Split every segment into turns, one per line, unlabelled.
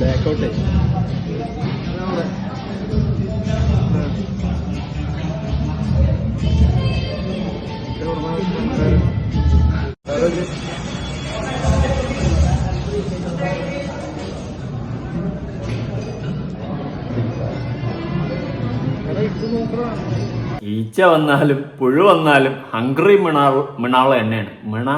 ബാക്കോട്ടേ
ഈച്ച വന്നാലും പുഴു വന്നാലും ഹംഗ്രി മിണാൾ മിണാൾ തന്നെയാണ് മിണ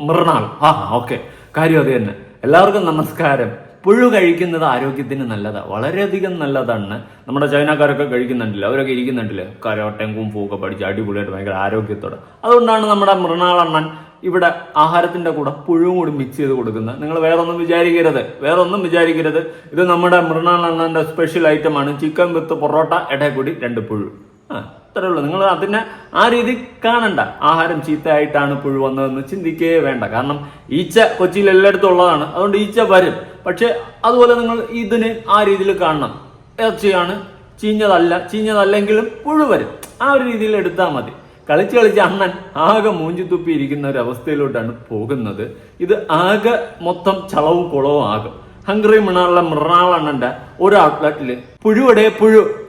മൃണാൾ ആ ഓക്കെ കാര്യം അത് തന്നെ. എല്ലാവർക്കും നമസ്കാരം. പുഴു കഴിക്കുന്നത് ആരോഗ്യത്തിന് നല്ലതാണ് വളരെയധികം നല്ലതാണ്. നമ്മുടെ ചൈനക്കാരൊക്കെ കഴിക്കുന്നുണ്ടല്ലോ. അവരൊക്കെ ഇരിക്കുന്നുണ്ടല്ലോ. കരോട്ടയും കുംഫും പഠിച്ച് അടിപൊളിയായിട്ട് ഭയങ്കര ആരോഗ്യത്തോടെ. അതുകൊണ്ടാണ് നമ്മുടെ മൃണാളണ്ണൻ ഇവിടെ ആഹാരത്തിന്റെ കൂടെ പുഴുവും കൂടി മിക്സ് ചെയ്ത് കൊടുക്കുന്നത്. നിങ്ങൾ വേറെ ഒന്നും വിചാരിക്കരുത്. വേറെ ഒന്നും വിചാരിക്കരുത്. ഇത് നമ്മുടെ മൃണാളണ്ണന്റെ സ്പെഷ്യൽ ഐറ്റമാണ് ചിക്കൻ വിത്ത് പൊറോട്ട ഇടയിൽ രണ്ട് പുഴു. ആ. ഇത്രേ ഉള്ളൂ. നിങ്ങൾ അതിനെ ആ രീതി കാണണ്ട. ആഹാരം ചീത്തയായിട്ടാണ് പുഴു വന്നതെന്ന് ചിന്തിക്കേ വേണ്ട. കാരണം ഈച്ച കൊച്ചിയിൽ എല്ലായിടത്തും ഉള്ളതാണ്. അതുകൊണ്ട് ഈച്ച വരും. പക്ഷെ അതുപോലെ നിങ്ങൾ ഇതിന് ആ രീതിയിൽ കാണണം. ഇറച്ചിയാണ് ചീഞ്ഞതല്ല ചീഞ്ഞതല്ലെങ്കിലും പുഴു വരും. ആ ഒരു രീതിയിൽ എടുത്താൽ മതി. കളിച്ച് കളിച്ച് അണ്ണൻ ആകെ മൂഞ്ചി തുപ്പി ഇരിക്കുന്ന ഒരു അവസ്ഥയിലോട്ടാണ് പോകുന്നത്. ഇത് ആകെ മൊത്തം ചളവും കുളവും ആകും. ഹംഗ്രി മൃണാളിലെ മൃണാളണ്ണന്റെ ഒരു ഔട്ട്ലെറ്റിൽ പുഴുവടേ പുഴു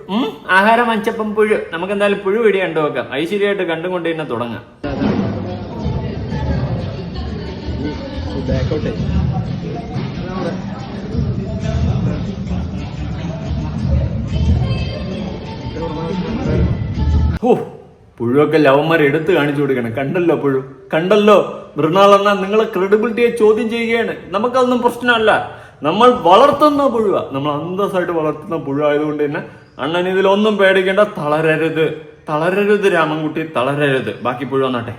ആഹാരം വഞ്ചപ്പം പുഴു. നമുക്ക് എന്തായാലും പുഴു വീടിയ കണ്ടു നോക്കാം ഐശ്വര്യമായിട്ട് കണ്ടുകൊണ്ട് തന്നെ തുടങ്ങാം. ഓ പുഴുവൊക്കെ ലവന്മാർ എടുത്ത് കാണിച്ചു കൊടുക്കണം. കണ്ടല്ലോ പുഴു. കണ്ടല്ലോ? മൃണാളെന്ന നിങ്ങളെ ക്രെഡിബിലിറ്റിയെ ചോദ്യം ചെയ്യുകയാണ്. നമുക്കതൊന്നും പ്രശ്നമല്ല. നമ്മൾ വളർത്തുന്ന പുഴുവ. നമ്മൾ അന്തസ്സായിട്ട് വളർത്തുന്ന പുഴു ആയതുകൊണ്ട് തന്നെ അണ്ണൻ ഇതിലൊന്നും പേടിക്കേണ്ട തളരരുത്. തളരരുത് രാമൻകുട്ടി തളരരുത്. ബാക്കി പുഴ വന്നാട്ടെ.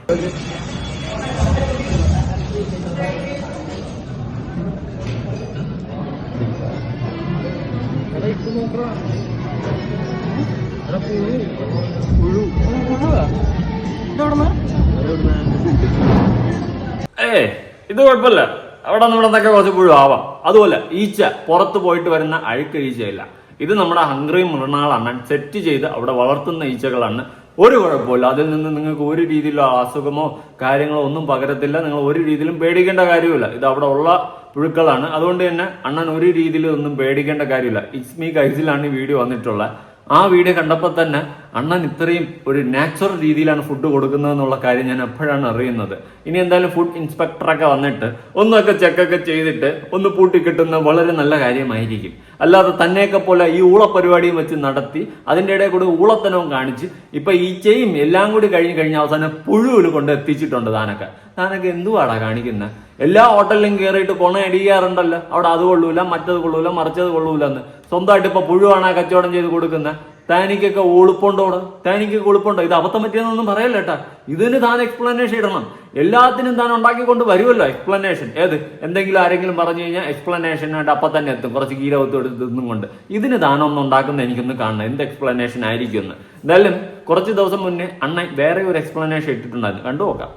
ഏ ഇത് കുഴപ്പമില്ല. അവിടെ നമ്മുടെ എന്തൊക്കെ കുറച്ച് പുഴു ആവാം. അതുപോലെ ഈച്ച പുറത്ത് പോയിട്ട് വരുന്ന അഴുക്ക് ഈച്ചയില്ല. ഇത് നമ്മുടെ ഹംഗ്രി മൃണാളാണ്. സെറ്റ് ചെയ്ത് അവിടെ വളർത്തുന്ന ഈച്ചകളാണ്. ഒരു കുഴപ്പമില്ല. അതിൽ നിന്ന് നിങ്ങൾക്ക് ഒരു രീതിയിലുള്ള അസുഖമോ കാര്യങ്ങളോ ഒന്നും പകരത്തില്ല. നിങ്ങൾ ഒരു രീതിയിലും പേടിക്കേണ്ട കാര്യമില്ല. ഇത് അവിടെ ഉള്ള പുഴുക്കളാണ്. അതുകൊണ്ട് തന്നെ അണ്ണൻ ഒരു രീതിയിലും ഒന്നും പേടിക്കേണ്ട കാര്യമില്ല. ഇസ്മി മീ ഗൈസിലാണ് ഈ വീഡിയോ വന്നിട്ടുള്ളത്. ആ വീഡിയോ കണ്ടപ്പോൾ തന്നെ അണ്ണൻ ഇത്രയും ഒരു നാച്ചുറൽ രീതിയിലാണ് ഫുഡ് കൊടുക്കുന്നത് എന്നുള്ള കാര്യം ഞാൻ എപ്പോഴാണ് അറിയുന്നത്. ഇനി എന്തായാലും ഫുഡ് ഇൻസ്പെക്ടറൊക്കെ വന്നിട്ട് ഒന്നൊക്കെ ചെക്കൊക്കെ ചെയ്തിട്ട് ഒന്ന് പൂട്ടി കിട്ടുന്ന വളരെ നല്ല കാര്യമായിരിക്കും. അല്ലാതെ തന്നെയൊക്കെ പോലെ ഈ ഊള പരിപാടിയും വെച്ച് നടത്തി അതിന്റെ ഇടയിൽ കൂടെ ഊളത്തനവും കാണിച്ച് ഇപ്പൊ ഈച്ചയും എല്ലാം കൂടി കഴിഞ്ഞ് കഴിഞ്ഞ അവസാനം പുഴുവിൽ കൊണ്ട് എത്തിച്ചിട്ടുണ്ട് താനൊക്കെ താനൊക്കെ എന്തുവാടാ കാണിക്കുന്നത് എല്ലാ ഹോട്ടലിലും കയറിയിട്ട് കൊണ അടിയാറുണ്ടല്ലോ അവിടെ അത് കൊള്ളൂല മറ്റത് കൊള്ളൂല മറിച്ചത് കൊള്ളൂല എന്ന് സ്വന്തമായിട്ട് ഇപ്പൊ പുഴുവാണ് കച്ചവടം ചെയ്ത് കൊടുക്കുന്നത് താനിക്കൊക്കെ ഉളുപ്പുണ്ടോട് താനിക്കൊക്കെ ഉളുപ്പുണ്ടോ ഇത് അബദ്ധം പറ്റിയെന്നൊന്നും പറയല്ല കേട്ടാ. ഇതിന് താൻ എക്സ്പ്ലനേഷൻ ഇടണം. എല്ലാത്തിനും താൻ ഉണ്ടാക്കിക്കൊണ്ട് വരുമല്ലോ എക്സ്പ്ലനേഷൻ ഏത്? എന്തെങ്കിലും ആരെങ്കിലും പറഞ്ഞു കഴിഞ്ഞാൽ എക്സ്പ്ലനേഷൻ ആയിട്ട് അപ്പൊ തന്നെ എത്തും. കുറച്ച് കീരവത്ത് എടുത്തും കൊണ്ട് ഇതിന് താനൊന്നും ഉണ്ടാക്കുന്ന എനിക്കൊന്ന് കാണണം. എന്ത് എക്സ്പ്ലനേഷൻ ആയിരിക്കും എന്ന്. എന്തായാലും കുറച്ച് ദിവസം മുന്നേ അണ്ണൻ വേറെ ഒരു എക്സ്പ്ലനേഷൻ ഇട്ടിട്ടുണ്ടായിരുന്നു. കണ്ടു നോക്കാം.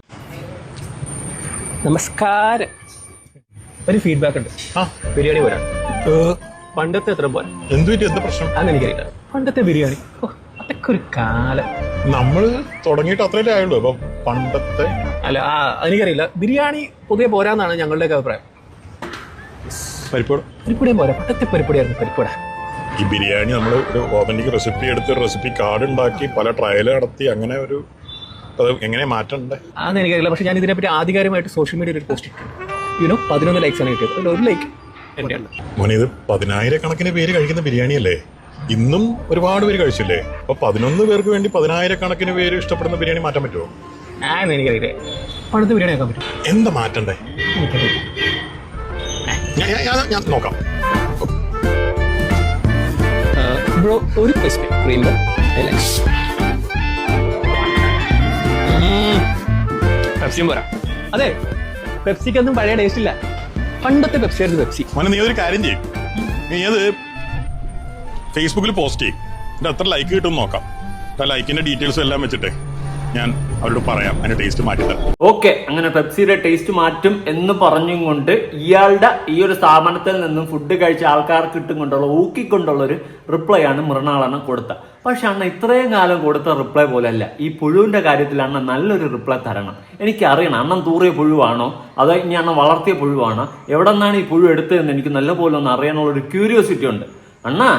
നമസ്കാരം. ഒരു ഫീഡ്ബാക്ക് ഉണ്ട്. ആ. ബിരിയാണി പോരാ. പണ്ടത്തെ എത്ര പോരാ?
എന്ത് പറ്റി എന്താ പ്രശ്നം?
അതെനിക്കറിയില്ല. പണ്ടത്തെ ബിരിയാണി. ഓ, അതൊക്കെ ഒരു കാലം.
നമ്മൾ തുടങ്ങിയിട്ട് അത്രയല്ലേ ആയുള്ളൂ. അപ്പൊ പണ്ടത്തെ
അല്ല ആ എനിക്കറിയില്ല. ബിരിയാണി പുതിയ പോരാന്നാണ് ഞങ്ങളുടെയൊക്കെ അഭിപ്രായം.
പരിപ്പോട്
പരിപ്പുടിയും പോരാ. പണ്ടത്തെ പരിപ്പുടിയായിരുന്നു പരിപ്പുട
ഈ ബിരിയാണി നമ്മൾ ഒരു ഓതന്റിക് റെസിപ്പി എടുത്ത് റെസിപ്പി കാർഡ് ഉണ്ടാക്കി പല ട്രയൽ നടത്തി അങ്ങനെ ഒരു അത് എങ്ങനെ മാറ്റണ്ടേ?
അതെന്ന് എനിക്കറിയില്ല. പക്ഷെ ഞാൻ ഇതിനെപ്പറ്റി ആധികാരികമായിട്ട് സോഷ്യൽ മീഡിയയിൽ ഒരു പോസ്റ്റ് ഇട്ടു യുനോ പതിനൊന്ന് ലൈക്സ് ആണ് കിട്ടിയത്. ഒരു ലൈക്ക്
മോനെ ഇത് പതിനായിരക്കണക്കിന് പേര് കഴിക്കുന്ന ബിരിയാണി അല്ലേ ഇന്നും ഒരുപാട് പേര് കഴിച്ചില്ലേ? അപ്പൊ പതിനൊന്ന് പേർക്ക് വേണ്ടി പതിനായിരക്കണക്കിന് പേര് ഇഷ്ടപ്പെടുന്ന ബിരിയാണി മാറ്റാൻ പറ്റുമോ?
ആന്ന് എനിക്കറിയില്ല. ബിരിയാണി ആക്കാൻ പറ്റും
എന്താ മാറ്റണ്ടേ?
എനിക്കറിയില്ല.
ഞാൻ ഞാൻ- ഞാൻ ഞാൻ നോക്കാം.
ബ്രോ ഒരു ക്രിസ്പി ക്രീം പെപ്സിയും പോരാ. അതെ പെപ്സിക്കൊന്നും പഴയ ടേസ്റ്റ് ഇല്ല. പണ്ടത്തെ പെപ്സി ആയിരുന്നു പെപ്സി
മോനെ നീ ഒരു കാര്യം ചെയ്യും. നീ അത് ഫേസ്ബുക്കിൽ പോസ്റ്റ് ചെയ്യും. എന്നിട്ട് എത്ര ലൈക്ക് കിട്ടും നോക്കാം. ആ ലൈക്കിന്റെ ഡീറ്റെയിൽസ് എല്ലാം വെച്ചിട്ട് ഞാൻ അവരോട് പറയാം. അതിന്റെ ടേസ്റ്റ് മാറ്റി തരാം
ഓക്കെ അങ്ങനെ പെപ്സിയുടെ ടേസ്റ്റ് മാറ്റും എന്ന് പറഞ്ഞും കൊണ്ട് ഇയാളുടെ ഈ ഒരു സ്ഥാപനത്തിൽ നിന്നും ഫുഡ് കഴിച്ച ആൾക്കാർക്ക് കിട്ടും കൊണ്ടുള്ള ഊക്കിക്കൊണ്ടുള്ള ഒരു റിപ്ലൈ ആണ് മൃണാളെണ്ണം കൊടുത്ത. പക്ഷെ അണ്ണ ഇത്രയും കാലം കൊടുത്ത റിപ്ലൈ പോലെയല്ല ഈ പുഴുവിന്റെ കാര്യത്തിൽ അണ്ണ നല്ലൊരു റിപ്ലൈ തരണം. എനിക്ക് അറിയണം അണ്ണൻ തൂറിയ പുഴുവാണോ? അതോ ഇനി അണ്ണൻ വളർത്തിയ പുഴുവാണോ? എവിടെ നിന്നാണ് ഈ പുഴു എടുത്തതെന്ന് എനിക്ക് നല്ലപോലെ ഒന്ന് അറിയാനുള്ള ഒരു ക്യൂരിയോസിറ്റി ഉണ്ട്. അണ്ണാ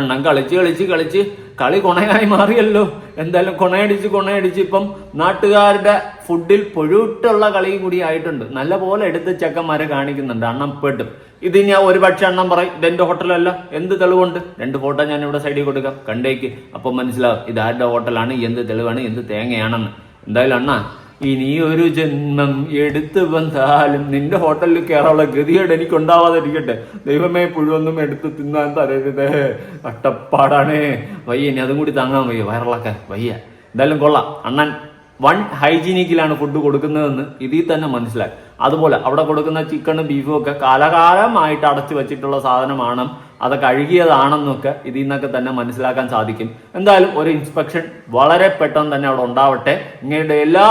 അണ്ണൻ കളിച്ച് കളിച്ച് കളിച്ച് കളി കൊണയായി മാറിയല്ലോ. എന്തായാലും കൊണയടിച്ച് കൊണയടിച്ച് ഇപ്പം നാട്ടുകാരുടെ ഫുഡിൽ പൊഴുട്ടുള്ള കളിയും കൂടി ആയിട്ടുണ്ട്. നല്ല പോലെ എടുത്ത് ചെക്കന്മാരെ കാണിക്കുന്നുണ്ട്. അണ്ണം പെട്ടും ഇത് ഞാൻ ഒരു പക്ഷെ അണ്ണം പറയും ഇതെന്റെ ഹോട്ടലല്ല. എന്ത് തെളിവുണ്ട്? രണ്ട് ഫോട്ടോ ഞാൻ ഇവിടെ സൈഡിൽ കൊടുക്കാം. കണ്ടേക്ക്. അപ്പം മനസ്സിലാവും ഇത് ആരുടെ ഹോട്ടലാണ് എന്ത് തെളിവാണ് എന്ത് തേങ്ങയാണെന്ന്. എന്തായാലും അണ്ണാ ഇനി ഒരു ജന്മം എടുത്തു വന്നാലും നിന്റെ ഹോട്ടലിൽ കയറാനുള്ള ഗതികേട് എനിക്ക് ഉണ്ടാവാതിരിക്കട്ടെ ദൈവമേ പുഴുവൊന്നും എടുത്ത് തിന്നാൻ തരരുതേ. കട്ടപ്പാടാണേ വയ്യ ഇനി അതും കൂടി താങ്ങാൻ വയ്യ. വയറിളക്കാൻ വയ്യ. എന്തായാലും കൊള്ളാം. അണ്ണൻ വൺ ഹൈജീനിക്കിലാണ് ഫുഡ് കൊടുക്കുന്നതെന്ന് ഇതിൽ തന്നെ മനസ്സിലായി. അതുപോലെ അവിടെ കൊടുക്കുന്ന ചിക്കനും ബീഫും ഒക്കെ കാലകാലമായിട്ട് അടച്ചു വെച്ചിട്ടുള്ള സാധനമാണ് അത് കഴുകിയതാണെന്നൊക്കെ ഇതിൽ നിന്നൊക്കെ തന്നെ മനസ്സിലാക്കാൻ സാധിക്കും. എന്തായാലും ഒരു ഇൻസ്പെക്ഷൻ വളരെ പെട്ടെന്ന് തന്നെ അവിടെ ഉണ്ടാവട്ടെ. ഇങ്ങയുടെ എല്ലാ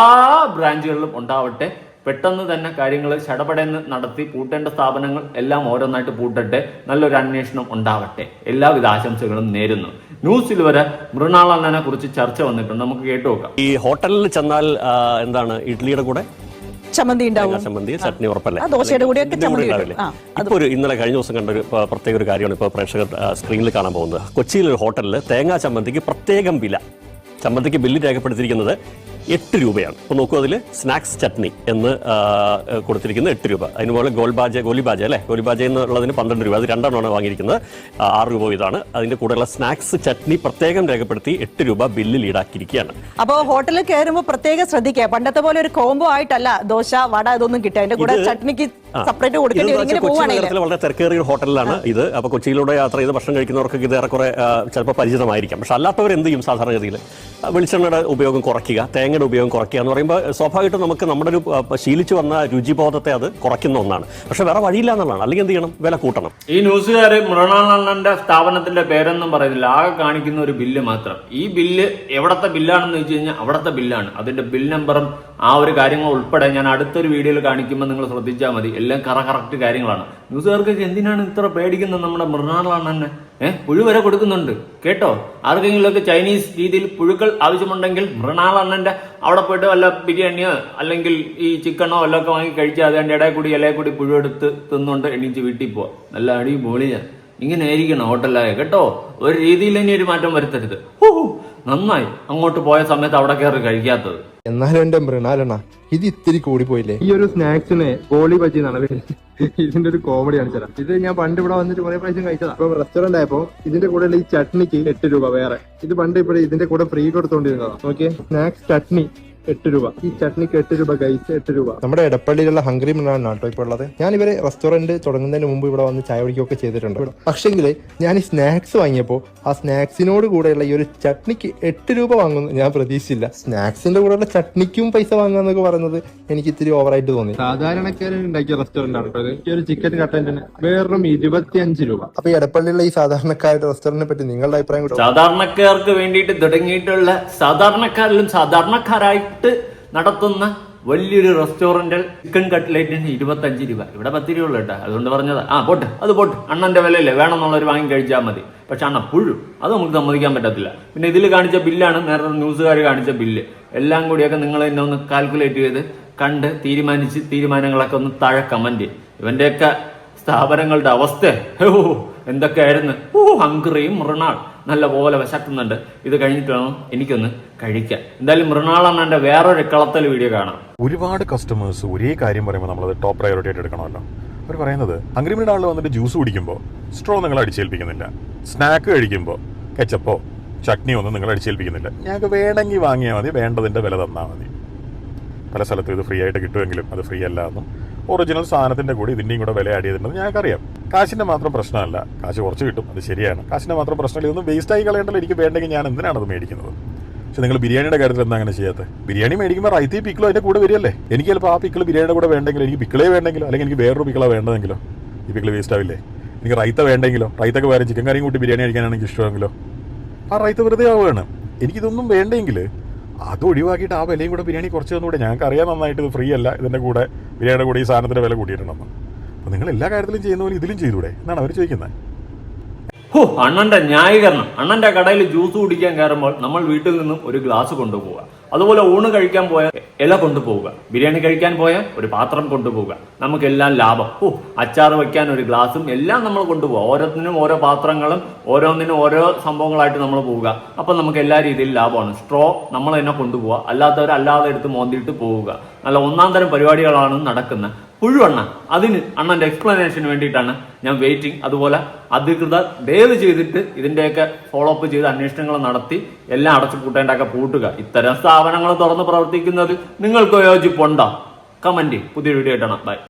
ബ്രാഞ്ചുകളിലും ഉണ്ടാവട്ടെ. പെട്ടെന്ന് തന്നെ കാര്യങ്ങൾ ചടപടയെന്ന് നടത്തി പൂട്ടേണ്ട സ്ഥാപനങ്ങൾ എല്ലാം ഓരോന്നായിട്ട് പൂട്ടട്ടെ. നല്ലൊരു അന്വേഷണം ഉണ്ടാവട്ടെ. എല്ലാവിധ ആശംസകളും നേരുന്നു. ന്യൂസിൽ വരെ മൃണാളണ്ണനെ കുറിച്ച് ചർച്ച വന്നിട്ടുണ്ട്. നമുക്ക് കേട്ടു നോക്കാം.
ഈ ഹോട്ടലിൽ ചെന്നാൽ എന്താണ് ഇഡ്ലിയുടെ കൂടെ?
ചമ്മന്തി ഉണ്ടാവും.
ചമ്മന്തി ചട്നി ഉറപ്പല്ലേ?
ദോശയുടെ
കൂടെ
ചമ്മന്തി
ഉണ്ടാവില്ലേ?
ഇപ്പോ ആ,
ഇപ്പൊ ഒരു ഇന്നലെ കഴിഞ്ഞ ദിവസം കണ്ട ഒരു പ്രത്യേക ഒരു കാര്യമാണ് ഇപ്പോൾ പ്രേക്ഷകർ സ്ക്രീനിൽ കാണാൻ പോകുന്നത്. കൊച്ചിയിലെ ഒരു ഹോട്ടലിൽ തേങ്ങാ ചമ്മന്തിക്ക് പ്രത്യേകം വില. ചമ്മന്തിക്ക് ബില്ല് രേഖപ്പെടുത്തിയിരിക്കുന്നത് എട്ട് രൂപയാണ്. അപ്പോൾ നോക്കൂ അതിൽ സ്നാക്സ് ചട്നി എന്ന് കൊടുത്തിരിക്കുന്നത് എട്ട് രൂപ. അതിനുപോലെ ഗോൾബാജ ഗോലിബാജ അല്ലേ? ഗോലിബാജ എന്നുള്ളതിന് പന്ത്രണ്ട് രൂപ. അത് രണ്ടെണ്ണമാണ് വാങ്ങിയിരിക്കുന്നത്. ആറ് രൂപ ഇതാണ്. അതിന്റെ കൂടെയുള്ള സ്നാക്സ് ചട്നി പ്രത്യേകം രേഖപ്പെടുത്തി എട്ട് രൂപ ബില്ലിൽ ഈടാക്കിയിരിക്കുകയാണ്.
അപ്പോൾ ഹോട്ടലിൽ കയറുമ്പോൾ പ്രത്യേകം ശ്രദ്ധിക്കുക. പണ്ടത്തെ പോലെ ഒരു കോംബോ ആയിട്ടല്ല ദോശ വട ഇതൊന്നും കിട്ടുക. അതിന്റെ കൂടെ ചട്നിക്ക്. സെപ്പറേറ്റ് കൊടുക്കേണ്ടി വരും. ഇങ്ങനെ
വെച്ചാൽ കൊച്ചി നഗരത്തിലെ വളരെ തിരക്കേറിയ ഒരു ഹോട്ടലിലാണ് ഇത്. അപ്പൊ കൊച്ചിയിലൂടെ യാത്ര ചെയ്ത് ഭക്ഷണം കഴിക്കുന്നവർക്ക് ഇത് ഏറെക്കുറെ ചിലപ്പോൾ പരിചിതമായിരിക്കാം. പക്ഷെ അല്ലാത്തവർ എന്ത് ചെയ്യും സാധാരണഗതിയിൽ? വെളിച്ചെണ്ണയുടെ ഉപയോഗം കുറയ്ക്കുക തേങ്ങയുടെ ഉപയോഗം കുറയ്ക്കുക എന്ന് പറയുമ്പോൾ സ്വാഭാവികമായിട്ടും നമുക്ക് നമ്മുടെ ഒരു ശീലിച്ചു വന്ന രുചിബോധത്തെ അത് കുറയ്ക്കുന്ന ഒന്നാണ്. പക്ഷെ വേറെ വഴിയില്ല എന്നുള്ളതാണ്. അല്ലെങ്കിൽ എന്ത് ചെയ്യണം? വില കൂട്ടണം.
ഈ ന്യൂസുകാർ മൃണാളണ്ണന്റെ സ്ഥാപനത്തിന്റെ പേരൊന്നും പറയുന്നില്ല. ആകെ കാണിക്കുന്ന ഒരു ബില്ല് മാത്രം. ഈ ബില്ല് എവിടത്തെ ബില്ലാണെന്ന് വെച്ച് കഴിഞ്ഞാൽ അവിടത്തെ ബില്ലാണ്. അതിന്റെ ബിൽ നമ്പറും ആ ഒരു കാര്യങ്ങൾ ഉൾപ്പെടെ ഞാൻ അടുത്തൊരു വീഡിയോയിൽ കാണിക്കുമ്പോൾ നിങ്ങൾ ശ്രദ്ധിച്ചാൽ മതി. എല്ലാം കറ കറക്റ്റ് കാര്യങ്ങളാണ്. ന്യൂസുകാർക്കൊക്കെ എന്തിനാണ് ഇത്ര പേടിക്കുന്നത്? നമ്മുടെ മൃണാളണ്ണനെ ഏഹ് പുഴു വരെ കൊടുക്കുന്നുണ്ട്. കേട്ടോ? ആർക്കെങ്കിലുമൊക്കെ ചൈനീസ് രീതിയിൽ പുഴുക്കൾ ആവശ്യമുണ്ടെങ്കിൽ മൃണാളണ്ണന്റെ അവിടെ പോയിട്ട് വല്ല ബിരിയാണിയോ അല്ലെങ്കിൽ ഈ ചിക്കനോ വല്ലതൊക്കെ വാങ്ങി കഴിച്ചാൽ അതിന്റെ ഇടയിൽ കൂടി ഇലയിൽ കൂടി പുഴു എടുത്ത് തിന്നുകൊണ്ട് എണീച്ച് വീട്ടിൽ പോവാം. നല്ല അടി പൊളിയാ ഇങ്ങനെ ആയിരിക്കണം ഹോട്ടലായ കേട്ടോ? ഒരു രീതിയിൽ ഇനി ഒരു മാറ്റം വരുത്തരുത്. നന്നായി. അങ്ങോട്ട് പോയ സമയത്ത് അവിടെ കയറി കഴിക്കാത്തത്.
എന്നാലും എന്റെ മൃണാലണ ഇത് ഇത്തിരി കൂടി പോയില്ലേ
ഈ ഒരു സ്നാക്സിന് ഗോളി ബജി എന്നാണ് പേര്. ഇതിന്റെ ഒരു കോമഡിയാണ് ചേട്ടാ. ഇത് ഞാൻ പണ്ട് ഇവിടെ വന്നിട്ട് കുറെ പ്രാവശ്യം കഴിച്ചതാ. അപ്പൊ റെസ്റ്റോറന്റ് ആയപ്പോ ഇതിന്റെ കൂടെ ഈ ചട്നിക്ക് എട്ട് രൂപ വേറെ. ഇത് പണ്ട് ഇവിടെ ഇതിന്റെ കൂടെ ഫ്രീ കൊടുത്തോണ്ടിരുന്നതാ. നോക്കിയേ. സ്നാക്സ് ചട്നി. എട്ട് രൂപ. ഈ ചട്നിക്ക് എട്ട് രൂപ ഗൈസ് എട്ട് രൂപ.
നമ്മുടെ ഇടപ്പള്ളിയിലുള്ള ഹംഗ്രി മണ്ണാണ് കേട്ടോ ഇപ്പോൾ ഉള്ളത്. ഞാൻ ഇവരെ റെസ്റ്റോറന്റ് തുടങ്ങുന്നതിന് മുമ്പ് ഇവിടെ വന്ന് ചായ കുടിക്കുകയൊക്കെ ചെയ്തിട്ടുണ്ട്. പക്ഷെങ്കിൽ ഞാൻ ഈ സ്നാക്സ് വാങ്ങിയപ്പോൾ ആ സ്നാക്സിനോട് കൂടെയുള്ള ഈ ഒരു ചട്നിക്ക് എട്ട് രൂപ വാങ്ങുന്നു ഞാൻ പ്രതീക്ഷിച്ചില്ല. സ്നാക്സിന്റെ കൂടെയുള്ള ചട്നിക്കും പൈസ വാങ്ങുക പറയുന്നത് എനിക്ക് ഇത്തിരി ഓവറായിട്ട് തോന്നി.
സാധാരണക്കാരൻ ഉണ്ടാക്കിയ റെസ്റ്റോറന്റ് ആണ് കേട്ടോ ഇത്. ഈ ഒരു ചിക്കൻ കട്ടന്റിന് വെറും ഇരുപത്തിയഞ്ച് രൂപ.
അപ്പൊ ഇടപ്പള്ളിയിലുള്ള എടപ്പള്ളിയിലുള്ള ഈ സാധാരണക്കാരുടെ റെസ്റ്റോറന്റിനെ പറ്റി നിങ്ങളുടെ അഭിപ്രായം
സാധാരണക്കാർക്ക് വേണ്ടിയിട്ട് തുടങ്ങിയിട്ടുള്ള സാധാരണക്കാരിലും സാധാരണക്കാരായിട്ട് നടത്തുന്ന വലിയൊരു റെസ്റ്റോറന്റിൽ ചിക്കൻ കട്ട്ലേറ്റിന് ഇരുപത്തഞ്ച് രൂപ. ഇവിടെ പത്ത് രൂപ ഉള്ളു കേട്ടോ. അതുകൊണ്ട് പറഞ്ഞത്. ആ പോട്ട്. അത് പോട്ട്. അണ്ണന്റെ വിലയല്ലേ. വേണമെന്നുള്ളവർ വാങ്ങി കഴിച്ചാൽ മതി. പക്ഷെ അണ്ണ പുഴു. അത് നമുക്ക് സമ്മതിക്കാൻ പറ്റത്തില്ല. പിന്നെ ഇതിൽ കാണിച്ച ബില്ലാണ് നേരത്തെ ന്യൂസുകാർ കാണിച്ച ബില്ല്. എല്ലാം കൂടിയൊക്കെ നിങ്ങൾ എന്നെ ഒന്ന് കാൽക്കുലേറ്റ് ചെയ്ത് കണ്ട് തീരുമാനിച്ച് തീരുമാനങ്ങളൊക്കെ ഒന്ന് താഴെ കമന്റ് ഇവന്റെയൊക്കെ സ്ഥാപനങ്ങളുടെ അവസ്ഥ. എന്തൊക്കെയായിരുന്നു? ഓ ഹംഗ്രിയും മൃണാൾ. നല്ല പോലെ വിശക്കുന്നുണ്ട്. ഇത് കഴിഞ്ഞിട്ട് വേണം എനിക്കൊന്ന് കഴിക്കാൻ. എന്തായാലും മൃണാൾ അണ്ണന്റെ വേറൊരു കളത്തൽ വീഡിയോ കാണാം.
ഒരുപാട് കസ്റ്റമേഴ്സ് ഒരേ കാര്യം പറയുമ്പോൾ നമ്മളത് ടോപ്പ് പ്രയോറിറ്റി ആയിട്ട് എടുക്കണമല്ലോ. അവർ പറയുന്നത് അഗ്രിമെന്റ് ആളിൽ വന്നിട്ട് ജ്യൂസ് കുടിക്കുമ്പോൾ സ്ട്രോ നിങ്ങൾ അടിച്ചേൽപ്പിക്കുന്നില്ല. സ്നാക്ക് കഴിക്കുമ്പോൾ കെച്ചപ്പോ ചട്നിയോ ഒന്നും നിങ്ങൾ അടിച്ചേൽപ്പിക്കുന്നില്ല. ഞങ്ങൾക്ക് വേണമെങ്കിൽ വാങ്ങിയാൽ മതി വേണ്ടതിന്റെ വില തന്നാൽ മതി. പല സ്ഥലത്തും ഇത് ഫ്രീ ആയിട്ട് കിട്ടുമെങ്കിലും അത് ഫ്രീ അല്ല എന്നും ഒറിജിനൽ സാധനത്തിന്റെ കൂടി ഇതിന്റെയും കൂടെ വില ആഡ് ചെയ്തിട്ടുണ്ടെന്ന് ഞങ്ങൾക്കറിയാം. കാശിന്റെ മാത്രം പ്രശ്നമല്ല. കാശ് കുറച്ച് കിട്ടും അത് ശരിയാണ്. കാശിന്റെ മാത്രം പ്രശ്നമില്ല ഇതൊന്നും വേസ്റ്റ് ആയി കളയേണ്ടല്ലോ എനിക്ക് വേണ്ടെങ്കിൽ ഞാൻ എന്തിനാണ് അത് മേടിക്കുന്നത്? പക്ഷെ നിങ്ങൾ ബിരിയാണിയുടെ കാര്യത്തിൽ എന്താ അങ്ങനെ ചെയ്യാത്തത് ബിരിയാണി മേടിക്കുമ്പോൾ റൈത്തി പിക്കിളോ അതിന്റെ കൂടെ വരികയല്ലേ? എനിക്ക് ചിലപ്പോൾ ആ പിക്കിൾ ബിരിയാണിയുടെ കൂടെ വേണ്ടെങ്കിലോ? എനിക്ക് പിക്കിളേ വേണ്ടെങ്കിലോ? അല്ലെങ്കിൽ എനിക്ക് വേറൊരു പിക്കിളോ വേണ്ടതെങ്കിലോ? ഈ പിക്കിൾ വേസ്റ്റ് ആവില്ലേ? എനിക്ക് റൈത്ത വേണ്ടെങ്കിലോ? റൈത്തൊക്കെ വേറെ ചിക്കൻ കറിയും കൂട്ടി ബിരിയാണി കഴിക്കാനാണ് എനിക്ക് ഇഷ്ടമെങ്കിലോ ആ റൈത്ത വെറുതെ ആവുകയാണ്. എനിക്കിതൊന്നും വേണ്ടെങ്കിൽ അത് ഒഴിവാക്കിയിട്ട് ആ വിലയും കൂടെ ബിരിയാണി കുറച്ച് തന്നുകൂടെ? ഞങ്ങൾക്ക് അറിയാൻ നന്നായിട്ട് ഇത് ഫ്രീ അല്ല. ഇതിന്റെ കൂടെ ബിരിയാണിയുടെ കൂടെ ഈ സാധനത്തിന്റെ വില കൂട്ടിയിട്ടുണ്ടെന്ന്. അപ്പോൾ നിങ്ങൾ എല്ലാ കാര്യത്തിലും ചെയ്യുന്ന പോലെ ഇതിലും ചെയ്തൂടെ? എന്നാണ് അവർ ചോദിക്കുന്നത്.
ഹോ അണ്ണന്റെ ന്യായീകരണം. അണ്ണന്റെ കടയിൽ ജ്യൂസ് കുടിക്കാൻ കയറുമ്പോൾ നമ്മൾ വീട്ടിൽ നിന്നും ഒരു ഗ്ലാസ് കൊണ്ടുപോവുക. അതുപോലെ ഊണ് കഴിക്കാൻ പോയാൽ ഇല കൊണ്ടുപോവുക. ബിരിയാണി കഴിക്കാൻ പോയാൽ ഒരു പാത്രം കൊണ്ടുപോവുക. നമുക്കെല്ലാം ലാഭം. ഓ അച്ചാർ വയ്ക്കാൻ ഒരു ഗ്ലാസും എല്ലാം നമ്മൾ കൊണ്ടുപോകുക ഓരോന്നിനും ഓരോ പാത്രങ്ങളും ഓരോന്നിനും ഓരോ സംഭവങ്ങളായിട്ട് നമ്മൾ പോവുക. അപ്പൊ നമുക്ക് എല്ലാ രീതിയിലും ലാഭമാണ്. സ്ട്രോ നമ്മൾ തന്നെ കൊണ്ടുപോവുക. അല്ലാത്തവർ അല്ലാതെ എടുത്ത് മോന്തിയിട്ട് പോവുക. നല്ല ഒന്നാം തരം പരിപാടികളാണ് നടക്കുന്നത്. പുഴുവണ്ണ അതിന് അണ്ണന്റെ എക്സ്പ്ലനേഷന് വേണ്ടിയിട്ടാണ് ഞാൻ വെയിറ്റിംഗ് അതുപോലെ അധികൃതർ ദയവ് ചെയ്തിട്ട് ഇതിന്റെയൊക്കെ ഫോളോ അപ്പ് ചെയ്ത് അന്വേഷണങ്ങൾ നടത്തി എല്ലാം അടച്ചു പൂട്ടേണ്ടൊക്കെ പൂട്ടുക. ഇത്തരം സ്ഥാപനങ്ങൾ തുറന്ന് പ്രവർത്തിക്കുന്നത് നിങ്ങൾക്ക് യോജിപ്പുണ്ടോ? കമന്റ് പുതിയ വീഡിയോ ഇട്ടണം ബൈ